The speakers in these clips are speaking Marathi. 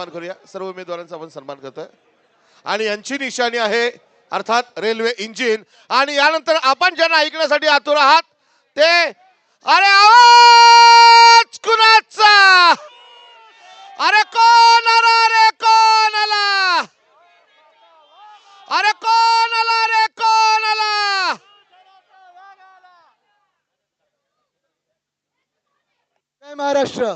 सन्मान करूया. सर्व उमेदवारांचा आपण सन्मान करतोय. आणि यांची निशाणी आहे अर्थात रेल्वे इंजिन. आणि यानंतर आपण ज्यांना ऐकण्यासाठी आतुर आहात ते अरे आवाज कुणाचा? अरे कोण आला रे? कोण आला? अरे कोण आला रे? कोण आला? जय महाराष्ट्र.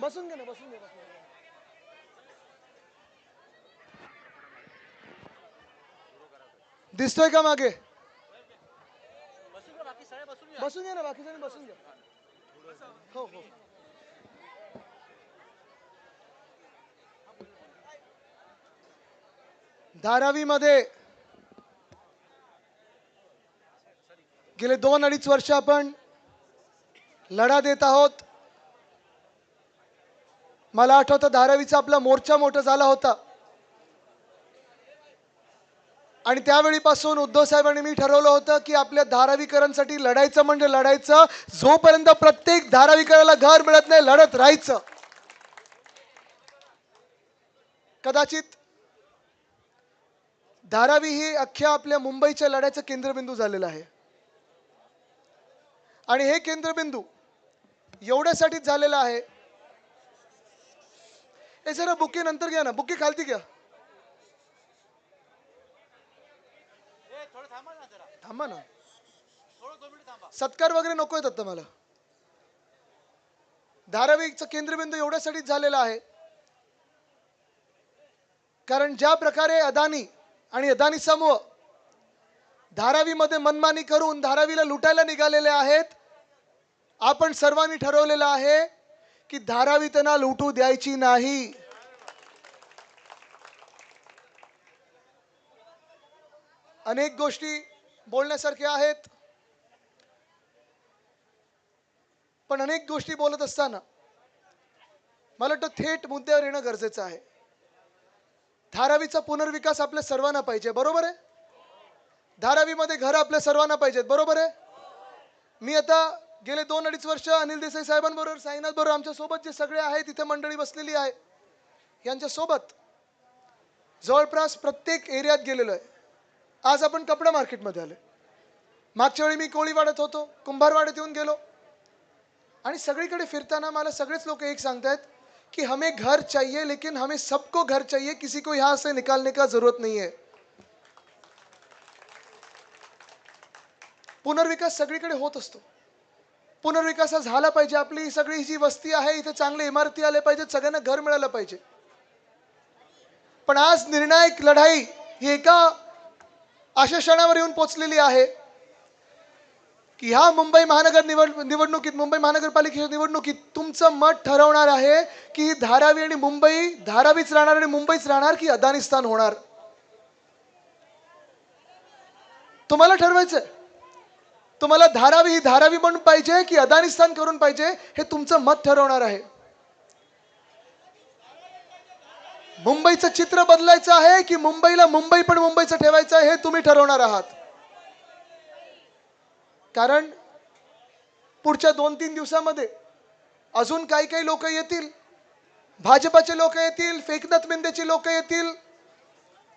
बसून घे ना बसून घे बसून घे. दिसतोय का मागे? बसून घे ना बाकी बाकीच्यानी बसून घ्या हो हो. धारावी मध्ये गेले दोन अडीच वर्ष आपण लढा देत आहोत. मला आठवतं धारावीचा आपला मोर्चा मोठा झाला होता. आणि त्यावेळीपासून उद्धव साहेबांनी मी ठरवलं होतं की आपल्या धारावीकरांसाठी लढायचं म्हणजे लढायचं. जोपर्यंत प्रत्येक धारावीकराला घर मिळत नाही लढत राहायचं. कदाचित धारावी ही अख्ख्या आपल्या मुंबईच्या लढ्याचं केंद्रबिंदू झालेलं आहे. आणि हे केंद्रबिंदू एवढ्यासाठीच झालेलं आहे हे जरा बुके नंतर घ्या ना. बुके खालती घ्या. थांबा ना सत्कार वगैरे नको आता मला. धारावीचं केंद्रबिंदू एवढ्यासाठीच झालेला आहे. कारण ज्या प्रकारे अदानी आणि अदानी समूह धारावीमध्ये मनमानी करून धारावीला लुटायला निघालेले आहेत आपण सर्वांनी ठरवलेलं आहे की धारावी त्यांना लुटू द्यायची नाही. अनेक गोष्टी बोलण्यासारख्या आहेत. पण अनेक गोष्टी बोलत असताना मला वाटतं थेट मुद्द्यावर येणं गरजेचं आहे. धारावीचा पुनर्विकास आपल्या सर्वांना पाहिजे बरोबर आहे? धारावीमध्ये घर आपल्या सर्वांना पाहिजेत बरोबर आहे? मी आता गेले दोन अडीच वर्ष अनिल देसाई साहेबांबरोबर साईनाथ बरोबर आमच्यासोबत जे सगळे आहेत तिथे मंडळी बसलेली आहे यांच्या सोबत जवळपास प्रत्येक एरियात गेलेलो आहे. आज आपण कपडा मार्केटमध्ये आले मागच्या वेळी मी कोळीवाड्यात होतो कुंभारवाड्यात येऊन गेलो. आणि सगळीकडे फिरताना मला सगळेच लोक एक सांगतायत कि हमें घर चाहिए लेकिन हमें सबको घर चाहिए किसी को यहां से निकालने का जरूरत नहीं है. पुनर्विकास सगळीकडे होत असतो. पुनर्विकास हा झाला पाहिजे आपली सगळी जी वस्ती आहे इथे चांगल्या इमारती आल्या पाहिजेत सगळ्यांना घर मिळालं पाहिजे. पण आज निर्णायक लढाई ही एका अशा क्षणावर येऊन पोचलेली आहे की ह्या मुंबई महानगर निवड निवडणुकीत मुंबई महानगरपालिकेच्या निवडणुकीत तुमचं मत ठरवणार आहे की ही धारावी आणि मुंबई धारावीच राहणार आणि मुंबईच राहणार की अदानिस्तान होणार? तुम्हाला ठरवायचं तुम्हाला धारावी ही धारावी म्हणून पाहिजे की अदानिस्तान करून पाहिजे हे तुमचं मत ठरवणार आहे. मुंबईचं चित्र बदलायचं आहे की मुंबईला मुंबई पण मुंबईचं ठेवायचं आहे हे तुम्ही ठरवणार आहात? कारण पुढच्या दोन तीन दिवसामध्ये अजून काही काही लोक येतील. भाजपाचे लोक येतील फेकनाथ मिंदेचे लोक येतील.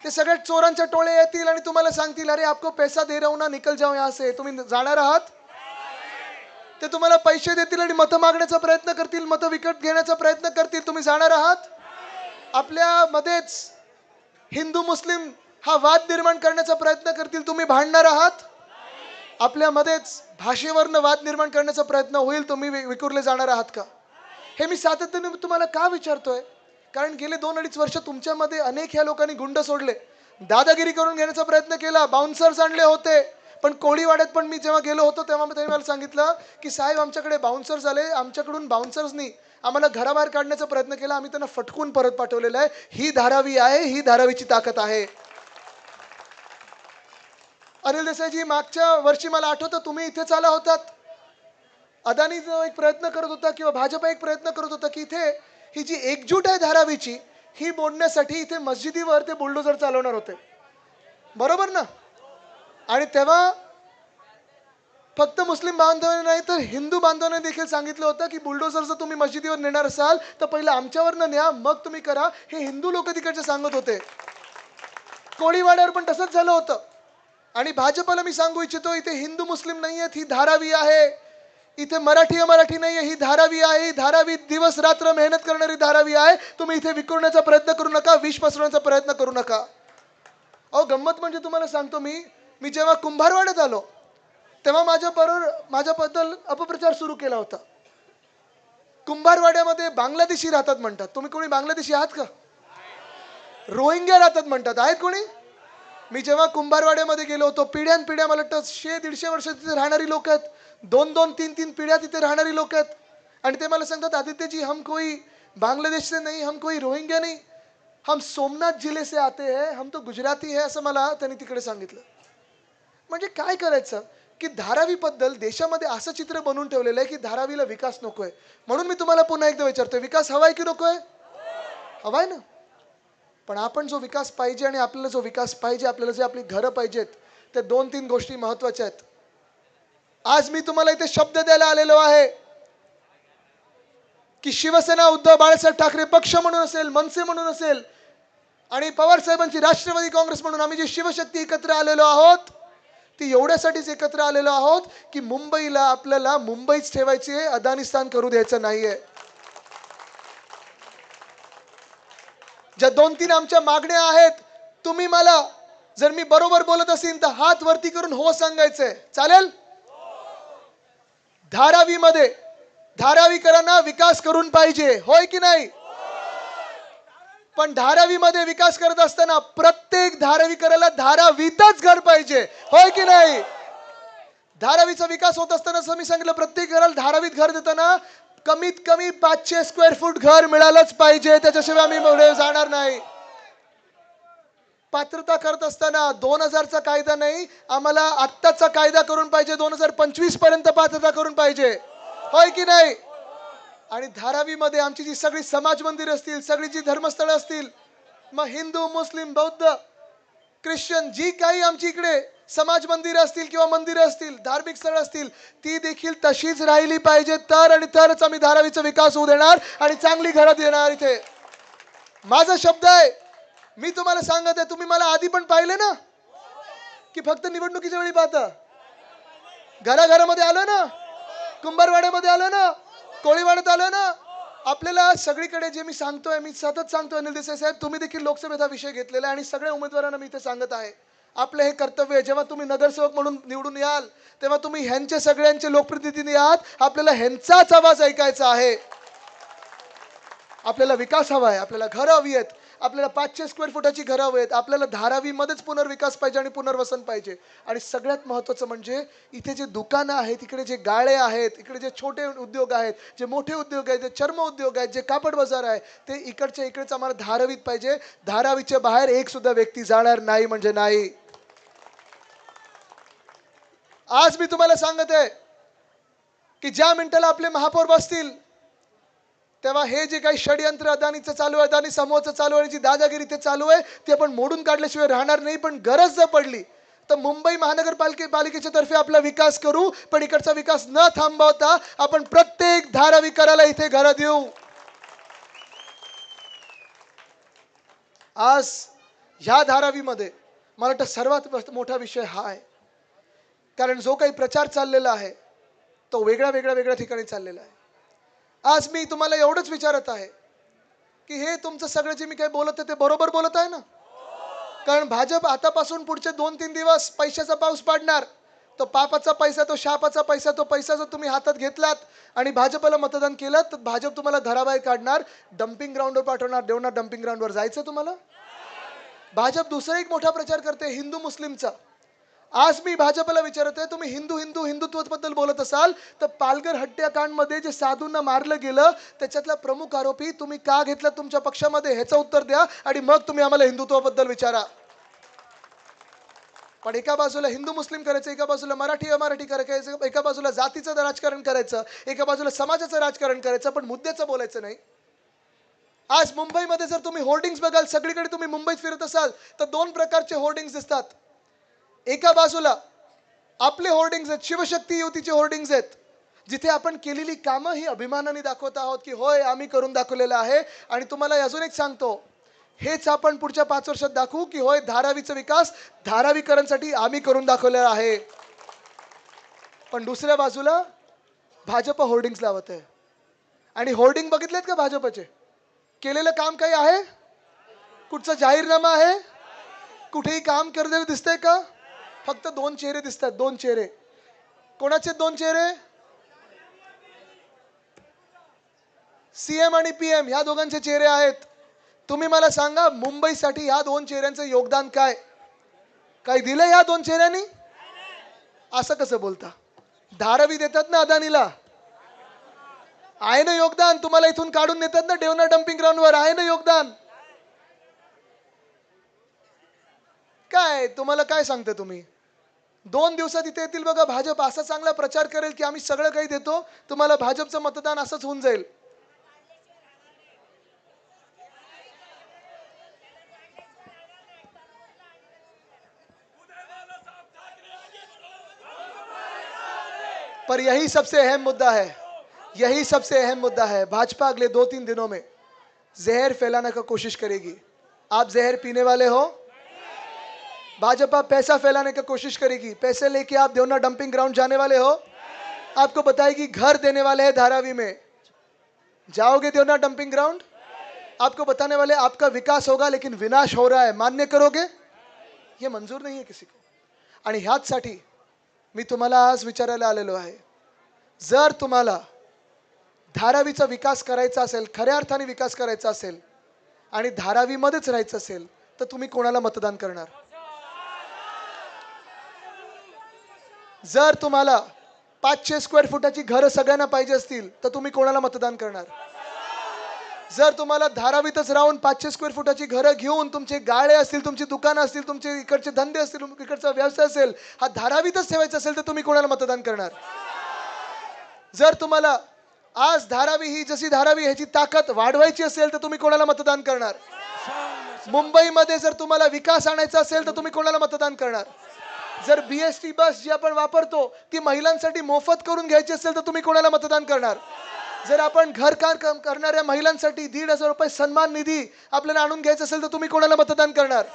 ते सगळे चोरांच्या टोळे येतील आणि तुम्हाला सांगतील अरे आपको पैसा दे रहा ना निकल जाऊ यहाँ से. तुम्ही जाणार आहात? ते तुम्हाला पैसे देतील आणि मतं मागण्याचा प्रयत्न करतील मतं विकत घेण्याचा प्रयत्न करतील. तुम्ही जाणार आहात? आपल्या मध्येच हिंदू मुस्लिम हा वाद निर्माण करण्याचा प्रयत्न करतील. तुम्ही भांडणार आहात? आपल्यामध्येच भाषेवरनं वाद निर्माण करण्याचा प्रयत्न होईल. तुम्ही विकुरले विखुरले जाणार आहात का? हे मी सातत्याने तुम्हाला का विचारतोय? कारण गेले दोन अडीच वर्ष तुमच्यामध्ये अनेक ह्या लोकांनी गुंड सोडले. दादागिरी करून घेण्याचा प्रयत्न केला. बाउन्सर्स आणले होते. पण कोळीवाड्यात पण मी जेव्हा गेलो होतो तेव्हा त्यांनी मला सांगितलं की साहेब आमच्याकडे बाउन्सर्स आले. आमच्याकडून बाउन्सर्सनी आम्हाला घराबाहेर काढण्याचा प्रयत्न केला आम्ही त्यांना फटकून परत पाठवलेलं आहे. ही धारावी आहे ही धारावीची ताकद आहे. अनिल देसाईजी मागच्या वर्षी मला आठवतं तुम्ही इथेच आला होतात. अदानी एक प्रयत्न करत होता किंवा भाजपा एक प्रयत्न करत होता की इथे ही जी एकजूट आहे धारावीची ही मोडण्यासाठी इथे मस्जिदीवर ते बुलडोजर चालवणार होते. बरोबर ना? आणि तेव्हा फक्त मुस्लिम बांधवांना नाही तर हिंदू बांधवांना देखील सांगितलं होतं की बुलडोजर जर तुम्ही मशिदीवर नेणार असाल तर पहिलं आमच्यावरनं न्या मग तुम्ही करा हे हिंदू लोक तिकडचे सांगत होते. कोळीवाड्यावर पण तसंच झालं होतं. आणि भाजपला मी सांगू इच्छितो इथे हिंदू मुस्लिम नाही आहेत ही धारावी आहे. इथे मराठी अमराठी नाही आहे ही धारावी आहे. ही धारावी दिवस रात्र मेहनत करणारी धारावी आहे. तुम्ही इथे विखुरण्याचा प्रयत्न करू नका विष पसरवण्याचा प्रयत्न करू नका. अहो गंमत म्हणजे तुम्हाला सांगतो मी मी जेव्हा कुंभारवाड्यात आलो तेव्हा माझ्या बरोबर माझ्याबद्दल अपप्रचार सुरू केला होता. कुंभारवाड्यामध्ये बांगलादेशी राहतात म्हणतात. तुम्ही कोणी बांगलादेशी आहात का? रोहिंग्या राहतात म्हणतात. आहेत कोणी? मी जेव्हा कुंभारवाड्यामध्ये गेलो होतो पिढ्यान पिढ्या मला वाटतं शे दीडशे वर्ष तिथे राहणारी लोक आहेत. दोन दोन तीन तीन पिढ्या तिथे राहणारी लोक आहेत. आणि ते मला सांगतात आदित्यजी हम कोई बांगलादेश से नाही हम कोई रोहिंग्या नाही. हम सोमनाथ जिले से आते है हम तो गुजराती है असं मला त्यांनी तिकडे सांगितलं. म्हणजे काय करायचं? की धारावीबद्दल देशामध्ये असं चित्र बनवून ठेवलेलं आहे की धारावीला विकास नकोय. म्हणून मी तुम्हाला पुन्हा एकदा विचारतोय विकास हवाय की नकोय? हवाय ना. पण आपण जो विकास पाहिजे आणि आपल्याला जो विकास पाहिजे आपल्याला जे आपली घरं पाहिजेत त्या दोन तीन गोष्टी महत्त्वाच्या आहेत. आज मी तुम्हाला इथे शब्द द्यायला आलेलो आहे की शिवसेना उद्धव बाळासाहेब ठाकरे पक्ष म्हणून असेल मनसे म्हणून असेल आणि पवार साहेबांची राष्ट्रवादी काँग्रेस म्हणून आम्ही जी शिवशक्ती एकत्र आलेलो आहोत ती एवढ्यासाठीच एकत्र आलेलो आहोत की मुंबईला आपल्याला मुंबईच ठेवायची आहे अदानिस्तान करू द्यायचं नाहीये. ज्या दोन तीन आमच्या मागण्या आहेत तुम्ही मला जर मी बरोबर बोलत असेल तर हात वरती करून हो सांगायचंय. चालेल? धारावीमध्ये धारावीकरांना विकास करून पाहिजे होय की नाही? पण धारावीमध्ये विकास करत असताना प्रत्येक धारावीकराला धारावीतच घर पाहिजे. होय की नाही? धारावीचा विकास होत असताना असं मी सांगितलं प्रत्येक घराला धारावीत घर देताना कमीत कमी पाचशे स्क्वेअर फूट घर मिळालंच पाहिजे. त्याच्याशिवाय आम्ही पुढे जाणार नाही. पात्रता करत असताना दोन हजारचा कायदा नाही आम्हाला आत्ताचा कायदा करून पाहिजे. दोन हजार पंचवीसपर्यंत पात्रता करून पाहिजे. होय की नाही? आणि धारावीमध्ये आमची जी सगळी समाज मंदिर असतील सगळी जी धर्मस्थळं असतील मग हिंदू मुस्लिम बौद्ध ख्रिश्चन जी काही आमची इकडे समाज मंदिर असतील किंवा मंदिरं असतील धार्मिक स्थळ असतील ती देखील तशीच राहिली पाहिजे. तर आणि तरच आम्ही धारावीचा विकास होऊ देणार आणि चांगली घरात येणार इथे. माझा शब्द आहे मी तुम्हाला सांगत आहे तुम्ही मला आधी पण पाहिले ना? की फक्त निवडणुकीच्या वेळी पाहता? घराघरामध्ये आलं ना? कुंभारवाड्यामध्ये आलं ना? कोळीवाड्यात आलं ना? आपल्याला सगळीकडे जे मी सांगतोय मी सतत सांगतोय अनिल देसाई साहेब तुम्ही देखील लोकसभेचा विषय घेतलेला आहे आणि सगळ्या उमेदवारांना मी इथे सांगत आहे. आपलं हे कर्तव्य आहे. जेव्हा तुम्ही नगरसेवक म्हणून निवडून याल तेव्हा तुम्ही ह्यांचे सगळ्यांचे लोकप्रतिनिधी आहात. आपल्याला ह्यांचाच आवाज ऐकायचा आहे. आपल्याला विकास हवा आहे. आपल्याला घरं हवी आहेत. आपल्याला पाचशे स्क्वेअर फुटाची घरं हवी आहेत. आपल्याला धारावीमध्येच पुनर्विकास पाहिजे आणि पुनर्वसन पाहिजे. आणि सगळ्यात महत्त्वाचं म्हणजे इथे जे दुकानं आहेत इकडे जे गाळे आहेत इकडे जे छोटे उद्योग आहेत जे मोठे उद्योग आहेत जे चर्म उद्योग आहेत जे कापड बाजार आहे ते इकडच्या इकडेच आम्हाला धारावीत पाहिजे. धारावीच्या बाहेर एक सुद्धा व्यक्ती जाणार नाही म्हणजे नाही. आज मी तुम्हाला सांगत आहे की ज्या मिनिटाला आपले महापौर बसतील तेव्हा हे जे काही षडयंत्र अदानीचं चालू आहे अदानी समूहाचं चालू आहे जी दादागिरी ते चालू आहे ते आपण मोडून काढल्याशिवाय राहणार नाही पण गरज जर पडली तर मुंबई महानगरपालिके पालिकेच्या तर्फे आपला विकास करू पण इकडचा विकास न थांबवता आपण प्रत्येक धाराविकाराला इथे घरं देऊ. आज ह्या धारावीमध्ये मला वाटतं सर्वात मोठा विषय हा आहे. कारण जो काही प्रचार चाललेला आहे तो वेगळ्या वेगळ्या वेगळ्या ठिकाणी चाललेला आहे. आज मी तुम्हाला एवढंच विचारत आहे की हे तुमचं सगळं जे मी काही बोलत आहे ते बरोबर बोलत आहे ना? कारण भाजप आतापासून पुढचे दोन तीन दिवस पैशाचा पाऊस पाडणार. तो पापाचा पैसा तो शापाचा पैसा तो पैसा जर तुम्ही हातात घेतलात आणि भाजपला मतदान केलं तर भाजप तुम्हाला घराबाहेर काढणार डम्पिंग ग्राउंडवर पाठवणार देवणार डम्पिंग ग्राउंडवर जायचं तुम्हाला? भाजप दुसरा एक मोठा प्रचार करते हिंदू मुस्लिमचा. आज मी भाजपला विचारत आहे तुम्ही हिंदू हिंदू हिंदुत्वाबद्दल बोलत असाल तर पालघर हत्याकांडमध्ये जे साधूंना मारलं गेलं त्याच्यातला प्रमुख आरोपी तुम्ही का घेतला तुमच्या पक्षामध्ये? ह्याचं उत्तर द्या आणि मग तुम्ही आम्हाला हिंदुत्वाबद्दल विचारा. पण एका बाजूला हिंदू मुस्लिम करायचं एका बाजूला मराठी अमराठी करायचं एका बाजूला जातीचं राजकारण करायचं एका बाजूला समाजाचं राजकारण करायचं पण मुद्द्याचं बोलायचं नाही. आज मुंबईमध्ये जर तुम्ही होर्डिंग्स बघाल सगळीकडे तुम्ही मुंबईत फिरत असाल तर दोन प्रकारचे होर्डिंग्स दिसतात. एका बाजूला आपले होर्डिंग्स आहेत शिवशक्ती युतीचे होर्डिंग्स आहेत जिथे आपण केलेली कामं ही अभिमानाने दाखवत आहोत की होय आम्ही करून दाखवलेलं आहे. आणि तुम्हाला अजून एक सांगतो हेच आपण पुढच्या पाच वर्षात दाखवू की होय धारावीचा विकास धारावीकरांसाठी आम्ही करून दाखवलेला आहे. पण दुसऱ्या बाजूला भाजप होर्डिंग्स लावत आहे. आणि होर्डिंग बघितलेत का भाजपचे? केलेलं काम काही आहे? कुठचा जाहीरनामा आहे? कुठेही काम करलेलं दिसतंय का? फक्त दोन चेहरे दिसतात दोन चेहरे. कोणाचे दोन चेहरे? सीएम आणि पीएम ह्या दोघांचे चेहरे आहेत. तुम्ही मला सांगा मुंबईसाठी ह्या दोन चेहऱ्यांचं योगदान काय? काही दिलं ह्या दोन चेहऱ्यांनी? असं कसं बोलता? धारावी देतात ना अदानीला. आहे ना योगदान तुम्हाला इथून काढून देतात ना डेवना डम्पिंग ग्राउंडवर आहे ना योगदान. काय तुम्हाला काय सांगते तुम्ही? दोन दिवसात इथे येतील बघा, भाजप असा चांगला प्रचार करेल की आम्ही सगळं काही देतो, तुम्हाला भाजपचं मतदान असंच होऊन जाईल. पर यही सबसे अहम मुद्दा है, यही सबसे अहम मुद्दा है, भाजपा अगले दो तीन दिनों में जहर फैलाने का कोशिश करेगी। आप जहर पीने वाले हो भाजपा पैसा फैलाने की कोशिश करेगी। पैसे लेके आप देवना डंपिंग ग्राउंड जाने वाले हो। आपको बताएगी घर देने वाले हैं धारावी में। जाओगे देवना डंपिंग ग्राउंड आपको बताने वाले आपका विकास होगा लेकिन विनाश हो रहा है। मान्य करोगे? ये मंजूर नहीं है किसी को। आणि ह्याचसाठी मी तुम्हाला आज विचारायला आलेलो आहे। जर तुम्हाला धारावीचा विकास करायचा असेल खऱ्या अर्थाने विकास करायचा असेल आणि धारावीमध्येच राहायचं असेल तर तुम्ही कोणाला मतदान करणार? जर तुम्हाला पाचशे स्क्वेअर फुटाची घरं सगळ्यांना पाहिजे असतील तर तुम्ही कोणाला मतदान करणार? जर तुम्हाला धारावीतच राहून पाचशे स्क्वेअर फुटाची घरं घेऊन तुमचे गाळे असतील तुमची दुकानं असतील तुमचे इकडचे धंदे असतील इकडचा व्यवसाय असेल हा धारावीतच ठेवायचा असेल तर तुम्ही कोणाला मतदान करणार? जर तुम्हाला आज धारावी ही जशी धारावी ह्याची ताकद वाढवायची असेल तर तुम्ही कोणाला मतदान करणार? मुंबईमध्ये जर तुम्हाला विकास आणायचा असेल तर तुम्ही कोणाला मतदान करणार? जर बीएसटी बस जी आपण वापरतो ती महिलांसाठी मोफत करून घ्यायची असेल तर तुम्ही कोणाला मतदान करणार? जर आपण घरकार काम करणाऱ्या महिलांसाठी दीड हजार रुपये सन्मान निधी आपल्याला आणून घ्यायचा असेल तर तुम्ही कोणाला मतदान करणार?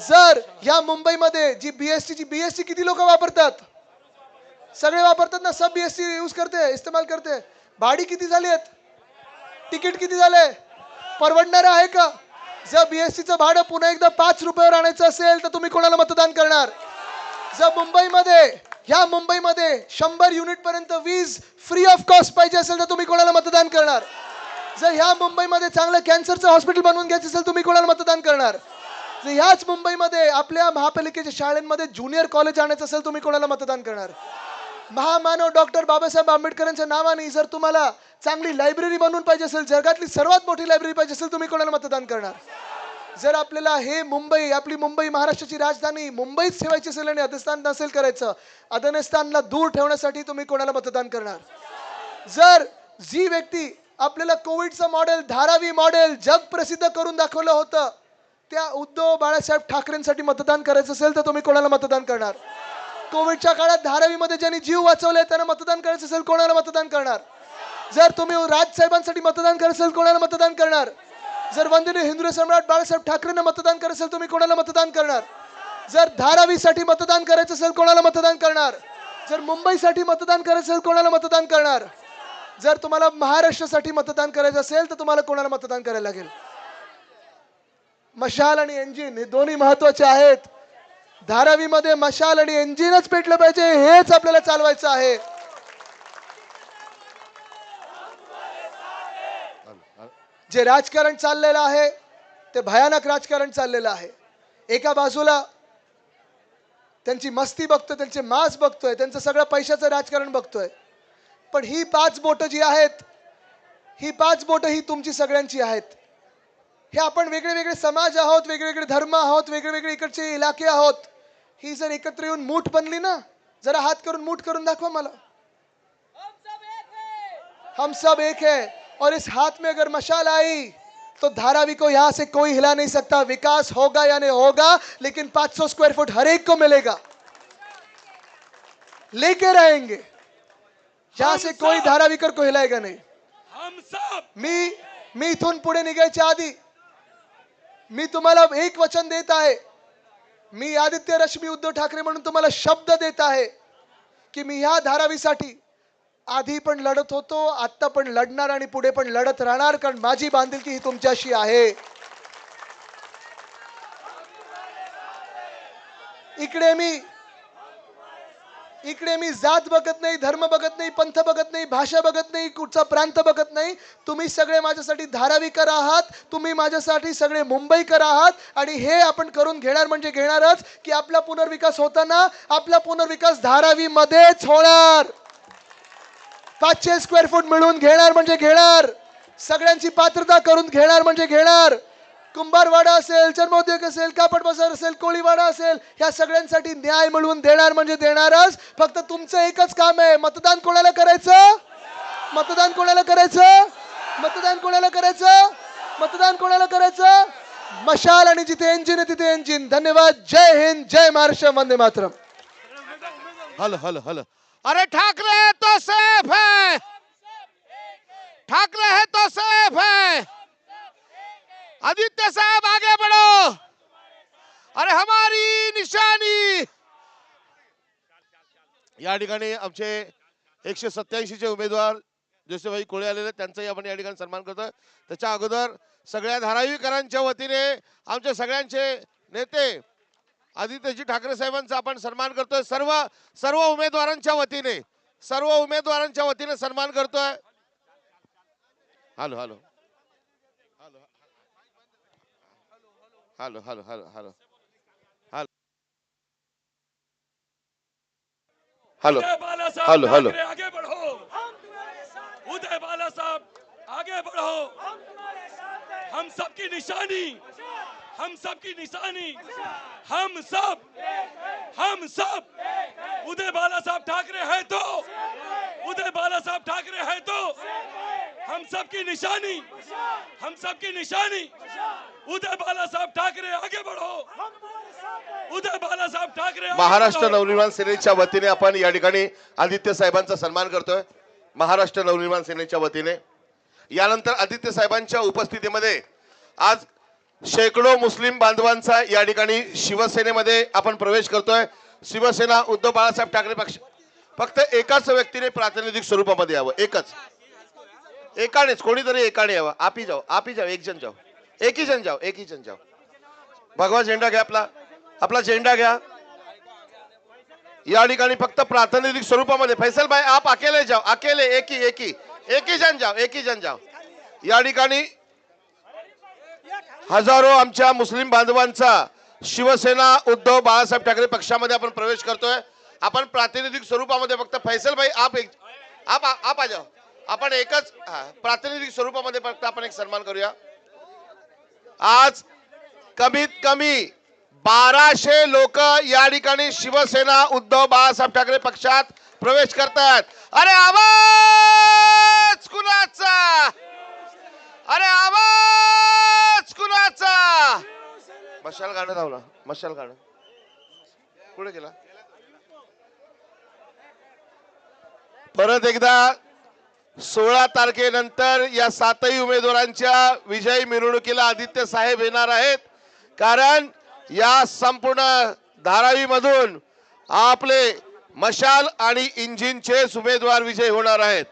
जर या मुंबईमध्ये जी बीएसटी ची बीएसटी किती लोक वापरतात? सगळे वापरतात ना सब बीएसटी यूज करते इस्तेमाल करते. भाडी किती झाली आहेत? तिकीट किती झाले? परवडणार आहे का? जर बीएसटीचं भाडं पुन्हा एकदा पाच रुपयावर आणायचं असेल तर तुम्ही कोणाला मतदान करणार? जर मुंबईमध्ये. ह्या मुंबईमध्ये शंभर युनिट पर्यंत वीज फ्री ऑफ कॉस्ट पाहिजे असेल तर तुम्ही कोणाला मतदान करणार? जर ह्या मुंबईमध्ये चांगलं कॅन्सरचं हॉस्पिटल बनवून घ्यायचं असेल तुम्ही कोणाला मतदान करणार? जर ह्याच मुंबईमध्ये आपल्या महापालिकेच्या शाळेमध्ये ज्युनियर कॉलेज आणायचं असेल तुम्ही कोणाला मतदान करणार? महामानव डॉक्टर बाबासाहेब आंबेडकरांच्या नावाने जर तुम्हाला चांगली लायब्ररी बनवून पाहिजे असेल जगातली सर्वात मोठी लायब्ररी पाहिजे असेल तुम्ही कोणाला मतदान करणार? जर आपल्याला हे मुंबई आपली मुंबई महाराष्ट्राची राजधानी मुंबईत ठेवायची असेल आणि अधस्थान नसेल करायचं अधनस्थानला दूर ठेवण्यासाठी तुम्ही कोणाला मतदान करणार? जर जी व्यक्ती आपल्याला कोविडचं मॉडेल धारावी मॉडेल जग प्रसिद्ध करून दाखवलं होतं त्या उद्धव बाळासाहेब ठाकरेंसाठी मतदान करायचं असेल तर तुम्ही कोणाला मतदान करणार? कोविडच्या काळात धारावीमध्ये ज्यांनी जीव वाचवले त्यांना मतदान करायचं असेल कोणाला मतदान करणार? जर तुम्ही राजसाहेबांसाठी मतदान करायचं असेल कोणाला मतदान करणार? जर वंदनीय हिंदू सम्राट बाळासाहेब ठाकरेंना मतदान करायचं असेल तुम्ही कोणाला मतदान करणार? जर धारावीसाठी मतदान करायचं असेल कोणाला मतदान करणार? जर मुंबईसाठी मतदान करायचं असेल कोणाला मतदान करणार? जर तुम्हाला महाराष्ट्रासाठी मतदान करायचं असेल तर तुम्हाला कोणाला मतदान करायला लागेल? मशाल आणि इंजिन हे दोन्ही महत्त्वाचे आहेत. धारावीमध्ये मशाल आणि इंजिनच पेटलं पाहिजे हेच आपल्याला चालवायचं आहे. जे राजकारण चाललेलं आहे ते भयानक राजकारण चाललेलं आहे. एका बाजूला त्यांची मस्ती बघतोय त्यांचे मास बघतोय त्यांचं सगळं पैशाचं राजकारण बघतोय. पण ही पाच बोटं जी आहेत ही पाच बोटं ही तुमची सगळ्यांची आहेत. हे आपण वेगळे वेगळे समाज आहोत वेगवेगळे धर्म आहोत वेगळे इकडचे इलाके आहोत. ही जर एकत्र येऊन मूठ बनली ना जरा हात करून मूठ करून दाखवा मला. हम सब एक है. और इस हाथ में अगर मशाल आई तो धारावी को यहाँ से कोई हिला नहीं सकता। विकास होगा या नहीं होगा लेकिन 500 स्क्वायर फुट हर एक को मिलेगा। लेके रहेंगे। यहाँ से कोई धाराविकर को हिलाएगा नहीं। हम सब मी मी इथून पुढे निघायच्या आधी मी तुम्हाला एक वचन देत आहे मी आदित्य रश्मी उद्धव ठाकरे म्हणून तुम्हाला शब्द देत आहे की मी ह्या धारावीसाठी आधी पण लढत होतो आत्ता पण लढणार आणि पुढे पण लढत राहणार कारण माझी बांधिलकी ही तुमच्याशी आहे. इकडे मी इकडे मी जात बघत नाही धर्म बघत नाही पंथ बघत नाही भाषा बघत नाही कुठचा प्रांत बघत नाही. तुम्ही सगळे माझ्यासाठी धारावीकर आहात तुम्ही माझ्यासाठी सगळे मुंबईकर आहात आणि हे आपण करून घेणार म्हणजे घेणारच की आपला पुनर्विकास होताना आपला पुनर्विकास धारावीमध्येच होणार. पाचशे स्क्वेअर फूट मिळवून घेणार म्हणजे घेणार. सगळ्यांची पात्रता करून घेणार म्हणजे घेणार. कुंभारवाडा असेल चर्मोद्योग असेल कापड बाजार असेल कोळीवाडा असेल ह्या सगळ्यांसाठी न्याय मिळवून देणार म्हणजे देणारच. फक्त तुमचं एकच काम आहे. मतदान कोणाला करायचं? मतदान कोणाला करायचं? मतदान कोणाला करायचं? मतदान कोणाला करायचं? मशाल आणि जिथे इंजिन आहे तिथे इंजिन धन्यवाद. जय हिंद. जय महाराष्ट्र. वंदे मातरम. हल हल हल. अरे ठाकरे! तो सेफ है। ठाकरे है तो सेफ है। आदित्य साहब आगे बढ़ो। अरे हमारी निशानी। या ठिकाणी आमचे एकशे सत्याऐंशी चे उमेदवार जोसेभाई कोळे आलेले त्यांचाही आपण या ठिकाणी सन्मान करतो त्याच्या अगोदर सगळ्या धारावीकरांच्या वतीने आमच्या सगळ्यांचे नेते आदित्यजी ठाकरे साहेबांचा आपण सन्मान करतोय. सर्व सर्व उमेदवारांच्या वतीने. सर्व उमेदवारांच्या वतीने सन्मान करतोय. Hello hello. Hello hello hello hello. Hello. Hello Uday Bala साहब हेलो, आगे बढ़ो. उदय बाला साहब आगे बढ़ो. हम सबकी निशानी। हम सबकी निशानी। हम सब। हम सब। उदय बाला साहब ठाकरे है तो। उदय बाला साहब ठाकरे है तो। हम सबकी निशानी। हम सबकी निशानी। उदय बाला साहब ठाकरे आगे बढ़ो। उदय बाला साहब ठाकरे महाराष्ट्र। नवनिर्माण सेनेच्या वतीने आपण या ठिकाणी आदित्य साहेबांचा सन्मान करतोय. महाराष्ट्र नवनिर्माण सेनेच्या वतीने. यानंतर आदित्य साहेबांच्या उपस्थितीमध्ये आज शेकडो मुस्लिम बांधवांचा या ठिकाणी शिवसेनेमध्ये आपण प्रवेश करतोय. शिवसेना उद्धव बाळासाहेब ठाकरे पक्ष फक्त एकाच व्यक्तीने प्रातिनिधिक स्वरूपामध्ये यावं. एकच. एकानेच. कोणीतरी एकाने यावं. आपी ही जाओ. आप जाओ. एक जण जाओ. एक जण जाओ. एक जण जाओ. भगवा झेंडा घ्या आपला. आपला झेंडा घ्या. या ठिकाणी फक्त प्रातिनिधिक स्वरूपामध्ये. फैसल भाई आप अकेले जाओ. अकेले एकी एकी. एकी जण जाओ. एकी जण जाओ. या ठिकाणी हजारो आमच्या मुस्लिम बांधवांचा शिवसेना उद्धव बाळासाहेब ठाकरे पक्षामध्ये आपण प्रवेश करतोय. आपण प्रातिनिधिक स्वरूपामध्ये फक्त फैसल भाई आप एक आप आप आ जाओ. आपण एकच प्रातिनिधिक स्वरूपामध्ये फक्त आपण एक सन्मान करूया. आज कमीत कमी बाराशे लोक या ठिकाणी शिवसेना उद्धव बाळासाहेब ठाकरे पक्षात प्रवेश करतात अरे आवाज कुणाचा? अरे आवाज कुणाचा? मशाल गाणं लावला मशाल गाणं. कुठे गेला? परत एकदा सोळा तारखेनंतर या सातही उमेदवारांच्या विजयी मिरवणुकीला आदित्य साहेब येणार आहेत. कारण या संपूर्ण धारावी मधून आपले मशाल आणि इंजिनचेच उमेदवार विजय होणार आहेत.